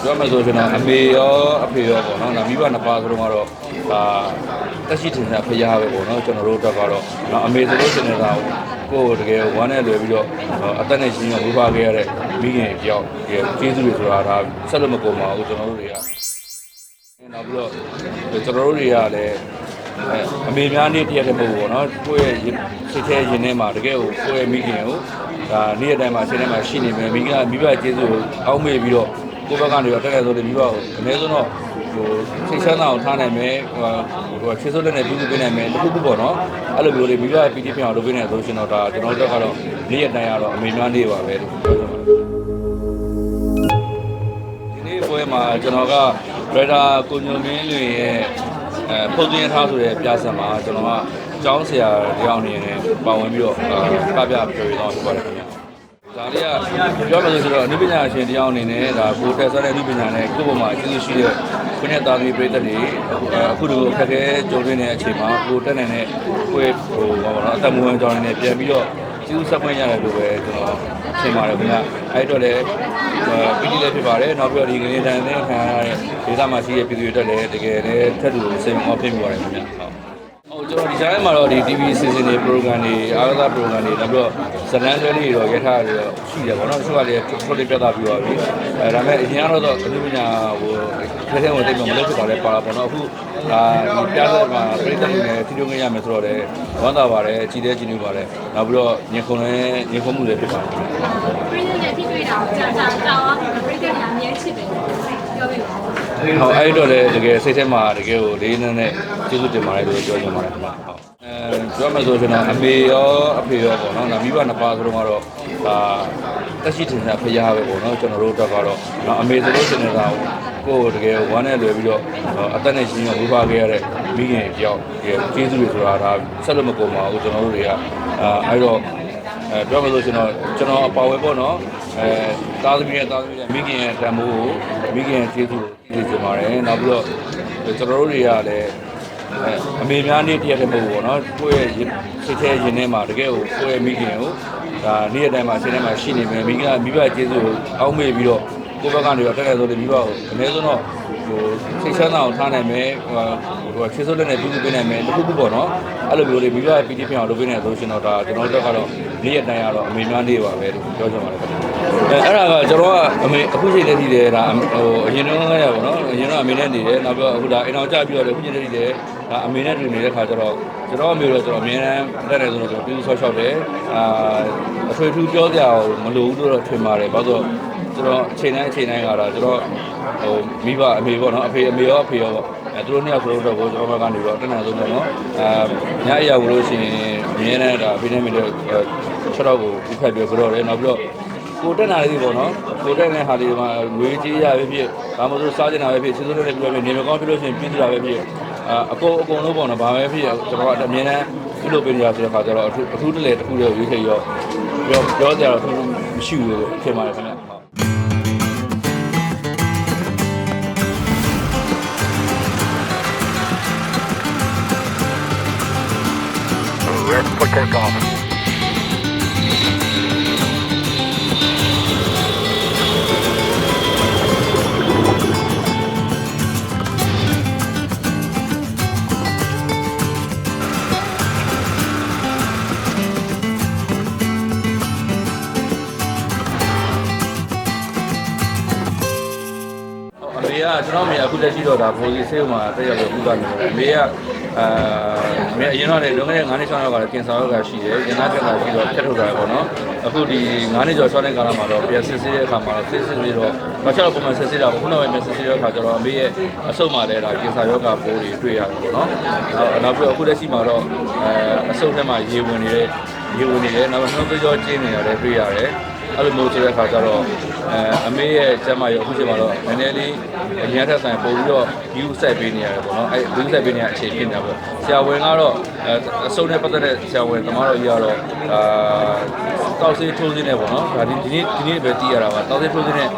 ပြောမှဆိုကျွန်တော်အမေရောအဖေရောပေါ့နော်ဒါမိဘနှစ်ပါးစလုံးကတော့ဒါတက်ရှိထင်ရှားဖရားပဲပေါ့နော်ကျွန်တော်တို့တော့ကတော့နော်အမေဆိုလို့ရှိရင်ဒါကိုယ်တကယ်ဝမ်းနဲ့လွယ်ပြီးတော့အသက်နဲ့ရှင်ရဝိပါခဲ့ရတဲ့မိခင်ကြောင့်ဒီကျေးဇူးတွေဆိုတာဒါဆက်လို့မကုန်ပါဘူးကျွန်တော်တို့တွေကနောက်ပြီးတော့ကျွန်တော်တို့တွေကလည်းအဲအမေများနေ့တရက်တည်းမဟုတ်ဘူးပေါ့နော်ကိုယ့်ရဲ့စိတ်ထဲရင်ထဲမှာတကယ်ကိုကိုယ့်ရဲ့မိခင်ကိုဒါနေ့ရက်တိုင်းမှာစိတ်ထဲမှာရှိနေမယ်မိခင်ကမိဘကျေးဇူးကိုအောက်မေ့ပြီးတော့ ကိုယ့်ဘက်ကနေတော့တက်တယ်ဆိုတဲ့မိဘကိုအနည်းဆုံးတော့ဟိုစိတ်ချမ်းသာအောင်ထားနိုင်မယ်ဟိုဟိုချေစိုးလက်နဲ့ပြုစုပေးနိုင်မယ်တခုခုပေါ့နော်အဲ့လိုမျိုးလေးမိဘပီတိဖြစ်အောင်လုပ်ပေးနေဆိုရှင်တော့ဒါကျွန်တော်တို့ကတော့နေ့ရက်တိုင်းကတော့အမေများနေ့ပါပဲလို့ပြောချင်ပါတယ်ဒီနေ့ပွဲမှာကျွန်တော်ကဒရိုက်တာကိုညွန်မင်းလွင်ရဲ့အဲဖုတ်သွင်းထားဆိုတဲ့ပြဆက်မှာကျွန်တော်ကကျောင်းဆရာတယောက်အနေနဲ့ပါဝင်ပြီးတော့ကပြပြောရတော့ဖြစ်ပါတယ်ခင်ဗျာ ဒါလေးကပြောမှဆိုတော့အနုပညာရှင်တယောက်အနေနဲ့ဒါကိုထက်ဆတဲ့အနုပညာနဲ့ကိုယ့်ဘုံမှာအကျိုးရှိတဲ့ခုနှစ်သားသမီးပြည်သက်တွေအခုလိုအခက်အခဲကြုံနေတဲ့အချိန်မှာကိုတက်နိုင်တဲ့ကိုယ့်ဟိုဘာလို့လဲအသက်မွေးကြောင်းနေပြန်ပြီးတော့ကျေးဇူးဆက်ပွင့်ရတယ်လို့ပဲကျွန်တော်ထင်ပါတယ်ခင်ဗျအဲ့တော့လည်းပီတိလည်းဖြစ်ပါတယ်နောက်ပြီးတော့ဒီငွေတန်တဲ့ခံရတဲ့ဒေသမှာရှိတဲ့ပြည်သူတွေအတွက်လည်းတကယ်လည်းထက်တူစိတ်မောဖြစ်မိပါတယ်ခင်ဗျဟုတ်ဟုတ် ကျွန်တော်ဒီကြားထဲမှာတော့ဒီ TV season တွေ program တွေအားကစား program တွေနောက်ပြီးတော့ဇလန်းတွဲလေးတွေတော့ရထားတွေတော့ရှိတယ်ပေါ့နော်သူကလည်းထုတ်လေးပြသပြီးတော့ပြီအဲဒါပေမဲ့အရင်ကတော့အနည်းပညာဟိုထဲထဲဝင်သိမှမလုပ်ဖြစ်ပါလဲပါလာပေါ့နော်အခုဒါဒီပြသက်မှာပြည်သက်တွေနဲ့ထိတွေ့ခွင့်ရမယ်ဆိုတော့လည်းဝမ်းသာပါတယ်ကြည်တဲ့ကြည်နူးပါတယ်နောက်ပြီးတော့ညခုံလည်းညခုံမှုလည်းဖြစ်ပါတယ်ပရိသတ်နဲ့ထိတွေ့တာကိုကြာကြာတောင်းအောင်ပရိသတ်ကအမြဲချစ်တယ်ပြောပြပါဦး ဟောအဲ့တော့လည်းတကယ်စိတ်ထဲမှာတကယ်ကိုလေးနက်နဲ့ကျေးဇူးတင်ပါတယ်လို့ပြောချင်ပါတယ်ခင်ဗျဟုတ်အဲပြောမှဆိုကျွန်တော်အမေရောအဖေရောပေါ့နော်ဒါမိဘနှစ်ပါးစလုံးကတော့ဒါတက်ရှိထင်ရှားဖရားပဲပေါ့နော်ကျွန်တော်တို့တော့ကတော့နော်အမေဆိုလို့ရှိရင်ဒါကိုယ်တကယ်ဝမ်းနဲ့လွယ်ပြီးတော့အသက်နဲ့ရှင်ရဝိပါခဲ့ရတဲ့မိခင်ကြောင့်ဒီကျေးဇူးတွေဆိုတာဒါဆက်လို့မကုန်ပါဘူးကျွန်တော်တို့တွေကအဲအဲ့တော့အဲပြောမှဆိုကျွန်တော်ကျွန်တော်အပါဝဲပေါ့နော် အဲသားသမီးရဲ့သားသမီးရဲ့မိခင်ရဲ့တန်ဖိုးကိုမိခင်ရဲ့ကျေးဇူးကိုသိချင်ပါတယ်နောက်ပြီးတော့ကျွန်တော်တို့တွေကလည်းအဲအမေများနေ့တရက်တည်းမဟုတ်ဘူးပေါ့နော်ကိုယ့်ရဲ့စိတ်ထဲရင်ထဲမှာတကယ်ကိုကိုယ့်ရဲ့မိခင်ကိုဒါနေ့ရက်တိုင်းမှာစိတ်ထဲမှာရှိနေမယ်မိခင်ကမိဘကျေးဇူးကိုအောက်မေ့ပြီးတော့ကိုယ့်ဘက်ကနေတော့တက်တယ်ဆိုတဲ့မိဘကိုအနည်းဆုံးတော့ ဟိုစိတ်ချမ်းသာအောင်ထားနိုင်မယ်ဟိုဟိုချေစိုးလက်နဲ့ပြုစုပေးနိုင်မယ်တခုခုပေါ့နော်အဲ့လိုမျိုးလေးမိဘပီတိဖြစ်အောင်လုပ်ပေးနေဆိုရှင်တော့ဒါကျွန်တော်တို့ကတော့နေ့ရက်တိုင်းကတော့အမေများနေ့ပါပဲလို့ပြောချင်ပါတယ်ခင်ဗျအဲအဲ့ဒါကကျွန်တော်ကအမေအခုချိန်တည်းတည်းတယ်ဒါဟိုအရင်တော့ငါရပါတော့အရင်တော့အမေနဲ့နေတယ်နောက်ပြီးတော့အခုဒါအိမ်အောင်ကြပြီးတော့အခုချိန်တည်းတည်းတယ် ဒါအမေနဲ့တူနေတဲ့ခါကျတော့ကျွန်တော်အမေတို့ကျွန်တော်အမြဲတမ်းတက်တယ်ဆိုတော့ကျွန်တော်ပြုစုဆော့ရှောက်တယ်အာအထွေထူးပြောစရာမလိုဘူးလို့တော့ထင်ပါတယ်ဘာလို့ကျွန်တော်အချိန်တိုင်းအချိန်တိုင်းကတော့ကျွန်တော်ဟိုမိဘအမေပေါ့နော်အဖေအမေရောအဖေရောပေါ့အဲသူတို့နှစ်ယောက်စလုံးတော့ကိုကျွန်တော်ဘက်ကနေတော့တက်နေဆုံးပေါ့နော်အာညအရာလို့ရှိရင်အမြဲတမ်းဒါအဖေနဲ့မိတို့ချက်တော့ကိုဥဖက်ပြောကြတော့တယ်နောက်ပြီးတော့ကိုတက်နာလေးပေါ့နော်ကိုတက်တဲ့ဟာလေးမှာငွေကြီးရပဲဖြစ်ဒါမှမဟုတ်စားကျင်တာပဲဖြစ်စီစိုးလေးလည်းပြောပြနေမကောင်းပြလို့ရှိရင်ပြင်းစရာပဲဖြစ် အာအကုန်အကုန်လုံးပေါ့နော်ဘာပဲဖြစ်ကျွန်တော်ကအမြဲတမ်းပြုလုပ်ပေးနေရဆိုတဲ့ခါကျတော့အထူးအထူးတလေတစ်ခုတည်းကိုရွေးချယ်ရောပြောပြောကြတော့မရှိဘူးလို့ထင်ပါတယ်ခင်ဗျဟုတ် Ready for takeoff. ကကျွန်တော်အမေကအခုလက်ရှိတော့ဒါပိုလီဆေးမှာတက်ရောက်ပြီးပူတာနေတယ်အမေကအာအမေအရင်တော့လည်းလွန်ခဲ့တဲ့9နှစ်6နောက်ကလည်းကင်ဆာရောဂါရှိတယ်ရင်သားကင်ဆာရှိတော့ဖြတ်ထုတ်တာပေါ့နော်အခုဒီ9နှစ်ကျော်6နှစ်ကာလမှာတော့ပြန်စစ်ဆေးတဲ့အခါမှာတော့စစ်ဆေးပြီးတော့မချတော့ပုံမှန်စစ်ဆေးတာပေါ့ခုနောက်ပိုင်းစစ်ဆေးတဲ့အခါကျတော့အမေရဲ့အဆုတ်မှာလည်းဒါကင်ဆာရောဂါပိုးတွေတွေ့ရတယ်ပေါ့နော်နောက်ပြီးတော့အခုလက်ရှိမှာတော့အဲအဆုတ်ထဲမှာရေဝင်နေတဲ့ရေဝင်နေတယ်နောက်နှုတ်ကြောကျင်းနေရတယ်တွေ့ရတယ် အဲ့လိုမျိုးဆိုတဲ့အခါကျတော့အဲအမေရဲ့ကျမ်းမာရေးအခုချိန်မှာတော့နည်းနည်းလေးအရင်ထက်ဆိုင်ပို့ပြီးတော့ view set ပေးနေရတယ်ပေါ့နော်အဲ view set ပေးနေရအခြေဖြစ်နေတာပေါ့ဆရာဝန်ကတော့အဲအစုံနဲ့ပတ်သက်တဲ့ဆရာဝန်သမားတော်ကြီးကတော့အာ တောက်ဆေးထိုးစင်းနေပေါ့နော်ဒါဒီဒီနေ့ဒီနေ့ပဲသိရတာပါတောက်ဆေးထိုးစင်းနဲ့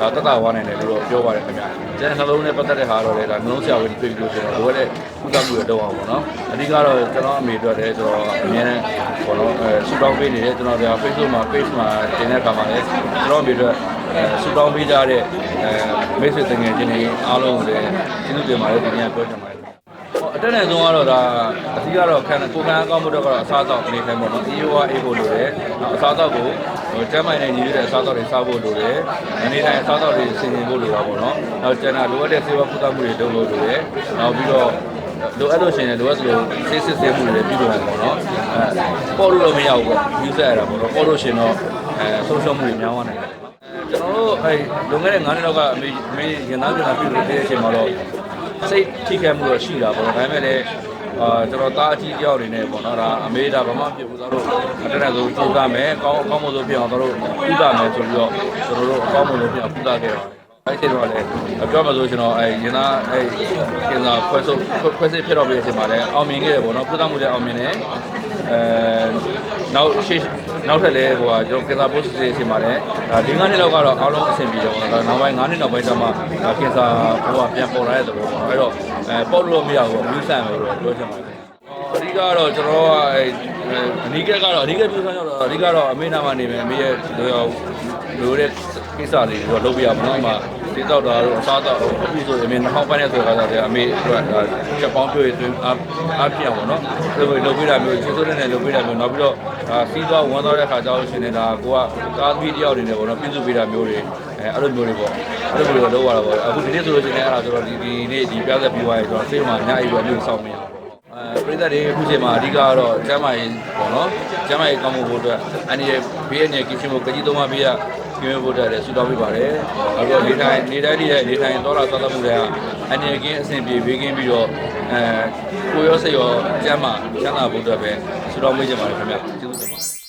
ဒါတက်တာဝါနိုင်တယ်လို့တော့ပြောပါတယ်ခင်ဗျာကျန်တဲ့နှလုံးနဲ့ပတ်သက်တဲ့ဟာတော့လေဒါနှလုံးဆရာဝန်တွေ့ပြီးလို့ဆိုတော့လိုရတဲ့ကုသမှုတွေတော့အောင်ပေါ့နော်အဓိကတော့ကျွန်တော်အမေတို့လည်းကျွန်တော်အမြဲတမ်းပေါ့နော်အဲစူတောင်းပေးနေတယ်ကျွန်တော်ဒါ Facebook မှာ page မှာတင်တဲ့အခါမှာလည်းကျွန်တော်အမေတို့အဲဆူတောင်းပေးကြတဲ့အဲမိတ်ဆွေတငယ်ချင်းတွေအားလုံးကိုလည်းကျေးဇူးတင်ပါတယ်ဒီနေ့ပြောချင်ပါတယ်ဟော အတက်နဲ့ဆုံးကတော့ဒါအထူးကတော့ခံကိုခံအကောင်းမှုတော့ကတော့အစားအသောက်အနေနဲ့ပေါ့နော် EOA အေးဖို့လိုတယ်အစားအသောက်ကိုဟိုကျမ်းမိုင်နဲ့ညီရတဲ့အစားအသောက်တွေစားဖို့လိုတယ်အနေနဲ့အစားအသောက်တွေဆင်ခြင်ဖို့လိုတာပေါ့နော်နောက်ကျန်တာလိုအပ်တဲ့စေဝါကုသမှုတွေလုပ်လို့လိုတယ်နောက်ပြီးတော့လိုအပ်လို့ရှိရင်လိုအပ်သလိုစစ်စစ်ဆေးမှုတွေလည်းပြုလုပ်ရမှာပေါ့နော်အဲပေါ်လို့တော့မရဘူးပေါ့ယူဆရတာပေါ့နော်ပေါ်လို့ရှိရင်တော့အဲဆုံးရှုံးမှုတွေများသွားနိုင်တယ်ကျွန်တော်တို့အဲလွန်ခဲ့တဲ့9နှစ်လောက်ကအမေအမေရင်သားပြန်လာပြုလုပ်တဲ့အချိန်မှာတော့ စိတ်ထိခိုက်မှုတော့ရှိတာပေါ့နော်ဒါပေမဲ့လည်းအာကျွန်တော်သားအကြီးတယောက်အနေနဲ့ပေါ့နော်ဒါအမေဒါဘာမှမဖြစ်ဘူးသားတို့အတက်နဲ့ဆိုကြိုးစားမယ်ကောင်းအကောင်းမလို့ဖြစ်အောင်သားတို့ကုသမယ်ဆိုပြီးတော့ကျွန်တော်တို့အကောင်းမလို့ဖြစ်အောင်ကုသခဲ့ပါတယ် အဲ့ဒီတော့လည်းပြောမှဆိုကျွန်တော်အဲရင်သားအဲကျင်သာခွဲဆုပ်ခွဲစိတ်ဖြစ်တော့ပြီးအချိန်မှာလည်းအောင်မြင်ခဲ့တယ်ပေါ့နော်ကုသမှုလည်းအောင်မြင်တယ်အဲနောက်ရှေ့နောက်ထပ်လည်းဟိုဟာကျွန်တော်ကင်ဆာပိုးစစ်စစ်အချိန်မှာလည်းဒါ၄၅နှစ်လောက်ကတော့အားလုံးအဆင်ပြေတယ်ပေါ့နော်နောက်ပိုင်း9နှစ်နောက်ပိုင်းကျမှဒါကင်ဆာဟိုဟာပြန်ပေါ်လာတဲ့သဘောပေါ့နော်အဲ့တော့အဲပေါက်လို့မရဘူးဘူးဆန်လို့တော့ပြောချင်ပါတယ်အဓိကတော့ကျွန်တော်ကအဲအနီးကက်ကတော့အနီးကက်ပြူဆန်းရောက်တော့အဓိကတော့အမေနာမနေမယ်အမေရဲ့ လိုရောလိုတဲ့ကိစ္စတွေတော့လုပ်ပြရမှာနော်အမှတိတော့တာတော့အစားတော့အခုဆိုအမေနှောင်းပိုင်းနဲ့ဆိုတော့အမေအတွက်ချက်ပေါင်းပြည့်အတွင်းအားအားပြအောင်ပေါ့နော်အဲ့လိုလုပ်ပြတာမျိုးချစ်စိုးတဲ့နဲ့လုပ်ပြတာမျိုးနောက်ပြီးတော့ဒါစီးသွားဝန်သွားတဲ့ခါကျတော့ရှင်နေတာကိုကကားသမီးတယောက်အနေနဲ့ပေါ့နော်ပြည့်စုံပြတာမျိုးတွေအဲအဲ့လိုမျိုးတွေပေါ့အဲ့လိုမျိုးတွေလုပ်ရတာပေါ့အခုဒီနေ့ဆိုလို့ရှိရင်အဲ့ဒါဆိုတော့ဒီဒီနေ့ဒီပြဿနာပြီးသွားရင်ကျွန်တော်စိတ်မှာညအိပ်ပြီးမျိုးစောင့်နေရအောင်အဲပြည်သက်တွေအခုချိန်မှာအဓိကကတော့ကျမ်းမာရေးပေါ့နော်ကျမ်းမာရေးကောင်းမှုဖို့အတွက်အနေနဲ့ဘေးအနေနဲ့ကင်းရှင်းဖို့ကကြီးသုံးပါးပေးရ ကျင်းဖို့အတွက်လည်းဆုတောင်းပေးပါတယ်။နောက်တော့နေတိုင်းနေတိုင်းနေတိုင်းနေတိုင်းတော့လာသွားတတ်မှုတွေကအနေကင်းအဆင်ပြေဘေးကင်းပြီးတော့အဲကိုရောစိတ်ရောကျမ်းမာချမ်းသာဖို့အတွက်ပဲဆုတောင်းပေးကြပါတယ်ခင်ဗျာကျေးဇူးတင်ပါတယ်